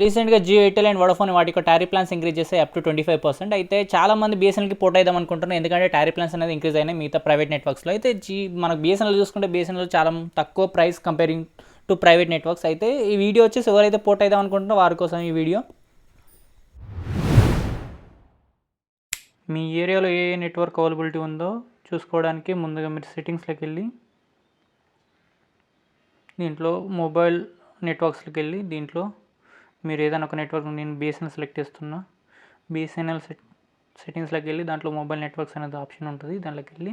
రీసెంట్గా Jio Airtel and Vodafone వాటి యొక్క టారీ ప్లాన్స్ ఇంక్రీజ్ చేస్తే up to twenty five percent అయితే చాలా మంది బీఎస్ఎన్ఎల్కి పోట్ అవుదాం అనుకుంటున్నారు. ఎందుకంటే టారీ ప్లాన్స్ అనేది ఇంక్రీజ్ అయినాయి మిగతా ప్రైవేట్ నెట్వర్క్స్లో అయితే జీ మనకు బీఎస్ఎన్ఎల్ చూసుకుంటే బీఎస్ఎన్ఎల్ చాలా తక్కువ price comparing to private networks అయితే ఈ వీడియో వచ్చేసి ఎవరైతే పోట్ అవుదాం అనుకుంటున్నారో వారి కోసం ఈ వీడియో. మీ ఏరియాలో ఏ ఏ నెట్వర్క్ అవైలబిలిటీ ఉందో చూసుకోవడానికి ముందుగా మీరు సెట్టింగ్స్లోకి వెళ్ళి దీంట్లో మొబైల్ నెట్వర్క్స్లోకి వెళ్ళి దీంట్లో మీరు ఏదైనా ఒక నెట్వర్క్ నేను బిఎస్ఎన్ఎల్ సెలెక్ట్ చేస్తున్నా. బిఎస్ఎన్ఎల్ సెట్ సెట్టింగ్స్లోకి వెళ్ళి దాంట్లో మొబైల్ నెట్వర్క్స్ అనేది ఆప్షన్ ఉంటుంది. దాంట్లోకి వెళ్ళి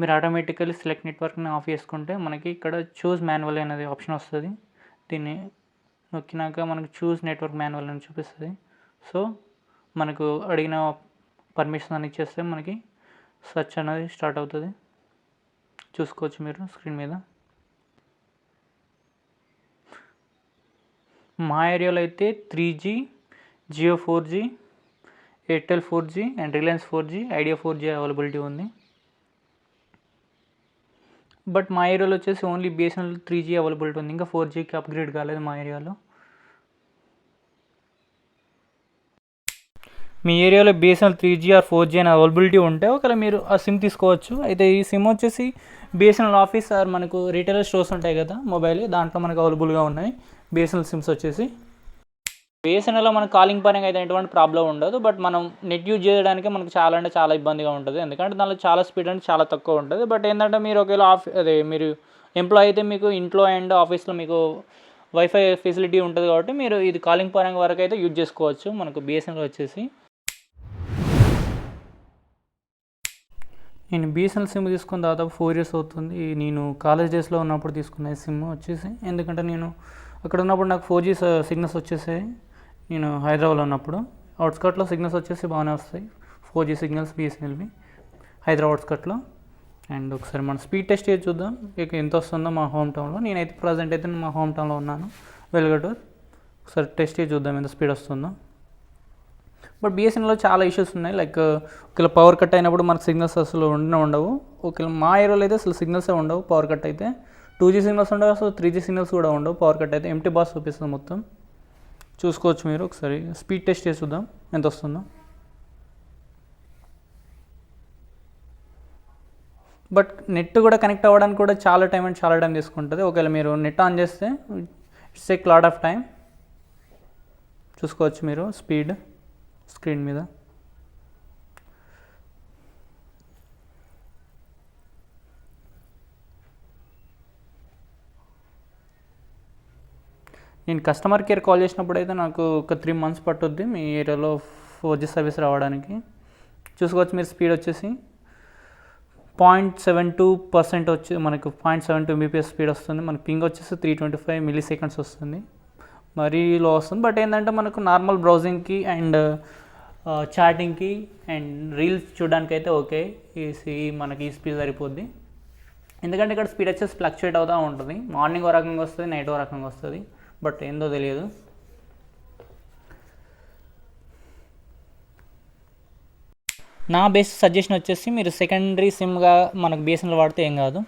మీరు ఆటోమేటికల్లీ సెలెక్ట్ నెట్వర్క్ని ఆఫ్ చేసుకుంటే మనకి ఇక్కడ చూస్ మాన్యువల్ అనేది ఆప్షన్ వస్తుంది. దీన్ని నొక్కినాక మనకు చూస్ నెట్వర్క్ మాన్యువల్ అని చూపిస్తుంది. సో మనకు అడిగిన పర్మిషన్ అని ఇచ్చేస్తే మనకి సర్చ్ అనేది స్టార్ట్ అవుతుంది. చూసుకోవచ్చు మీరు స్క్రీన్ మీద. మా ఏరియాలో అయితే three G Jio four G Airtel four G and Reliance four G Idea four G availability ఉంది. బట్ మా ఏరియాలో వచ్చేసి only BSNL three G availability ఉంది. ఇంకా ఫోర్ జీకి అప్గ్రేడ్ కాలేదు మా ఏరియాలో. మీ ఏరియాలో BSNL three G or four G అని అవైలబిలిటీ ఉంటే ఒకవేళ మీరు ఆ సిమ్ తీసుకోవచ్చు. అయితే ఈ సిమ్ వచ్చేసి బిఎస్ఎన్ఎల్ ఆఫీస్ ఆర్ మనకు రీటైల్ స్టోర్స్ ఉంటాయి కదా మొబైల్ దాంట్లో మనకు అవైలబుల్గా ఉన్నాయి. బిఎస్ఎన్ఎల్ సిమ్స్ వచ్చేసి. బిఎస్ఎన్ఎల్లో మనకు కాలింగ్ పరంగా అయితే ఎటువంటి ప్రాబ్లం ఉండదు బట్ మనం నెట్ యూజ్ చేయడానికి మనకు చాలా అంటే చాలా ఇబ్బందిగా ఉంటుంది. ఎందుకంటే దానిలో చాలా స్పీడ్ అంటే చాలా తక్కువ ఉంటుంది. బట్ ఏంటంటే మీరు ఒకవేళ ఆఫీ అదే మీరు ఎంప్లాయ్ అయితే మీకు ఇంట్లో అండ్ ఆఫీస్లో మీకు వైఫై ఫెసిలిటీ ఉంటుంది కాబట్టి మీరు ఇది కాలింగ్ పరంగా వరకు అయితే యూజ్ చేసుకోవచ్చు. మనకు బిఎస్ఎన్ఎల్ వచ్చేసి. నేను బీఎస్ఎన్ఎల్ సిమ్ తీసుకున్న దాదాపు ఫోర్ ఇయర్స్ అవుతుంది. నేను కాలేజ్ డేస్లో ఉన్నప్పుడు తీసుకున్న సిమ్ వచ్చేసి ఎందుకంటే నేను అక్కడ ఉన్నప్పుడు నాకు ఫోర్ జీ సిగ్నల్స్ వచ్చేసాయి. నేను హైదరాబాద్లో ఉన్నప్పుడు. అవుట్స్కట్లో సిగ్నల్స్ వచ్చేసి బాగానే వస్తాయి. ఫోర్ జీ సిగ్నల్స్ బీఎస్ఎన్ఎల్వి హైదరాబాద్ అవుట్స్కట్లో అండ్ ఒకసారి మనం స్పీడ్ టెస్ట్ చేసి చూద్దాం. ఇక ఎంత వస్తుందో మా హోమ్ టౌన్లో నేనైతే ప్రజెంట్ అయితే మా హోమ్ టౌన్లో ఉన్నాను. వెలుగటూర్. ఒకసారి టెస్ట్ చేసి చూద్దాం. ఎంత స్పీడ్ వస్తుందో. బట్ బిఎస్ఎన్ఎల్లో చాలా ఇష్యూస్ ఉన్నాయి. లైక్ ఒకవేళ పవర్ కట్ అయినప్పుడు మనకు సిగ్నల్స్ అసలు ఉండనే ఉండవు. ఒకవేళ మా ఏరియాలో అయితే అసలు సిగ్నల్సే ఉండవు పవర్ కట్ అయితే. టూ జీ సిగ్నల్స్ ఉండవు అసలు త్రీ జీ సిగ్నల్స్ కూడా ఉండవు పవర్ కట్ అయితే. ఎంటీ బాస్ చూపిస్తుంది మొత్తం. చూసుకోవచ్చు మీరు ఒకసారి. స్పీడ్ టెస్ట్ చేసి చూద్దాం. ఎంత వస్తుందో. బట్ నెట్ కూడా కనెక్ట్ అవ్వడానికి కూడా చాలా టైం అండ్ చాలా టైం తీసుకుంటుంది. ఒకవేళ మీరు నెట్ ఆన్ చేస్తే ఇట్స్ ఎక్ క్లాడ్ ఆఫ్ టైం చూసుకోవచ్చు మీరు స్పీడ్ స్క్రీన్ మీద. నేను కస్టమర్ కేర్ కాల్ చేసినప్పుడు అయితే నాకు ఒక త్రీ మంత్స్ పట్టుద్ది మీ ఏరియాలో ఫోర్ జీ సర్వీస్ రావడానికి. చూసుకోవచ్చు మీరు స్పీడ్ వచ్చేసి. పాయింట్ సెవెన్ టూ పర్సెంట్ వచ్చి మనకు point seven two MBPS speed వస్తుంది. మనకు పింగ్ వచ్చేసి three twenty five milliseconds వస్తుంది. మరీ లో వస్తుంది. బట్ ఏంటంటే మనకు నార్మల్ బ్రౌజింగ్కి అండ్ చాటింగ్కి అండ్ రీల్స్ చూడడానికి అయితే ఓకే ఈ మనకి ఈ స్పీడ్ సరిపోద్ది. ఎందుకంటే ఇక్కడ స్పీడ్ వచ్చేసి ఫ్లక్చుయేట్ అవుతూ ఉంటుంది. మార్నింగ్ ఓ రకంగా వస్తుంది నైట్ ఓ రకంగా వస్తుంది. బట్ ఏందో తెలియదు. నా బేస్ సజెషన్ వచ్చేసి మీరు సెకండరీ సిమ్గా మనకు బిఎస్ఎన్ఎల్ వాడితే ఏం కాదు.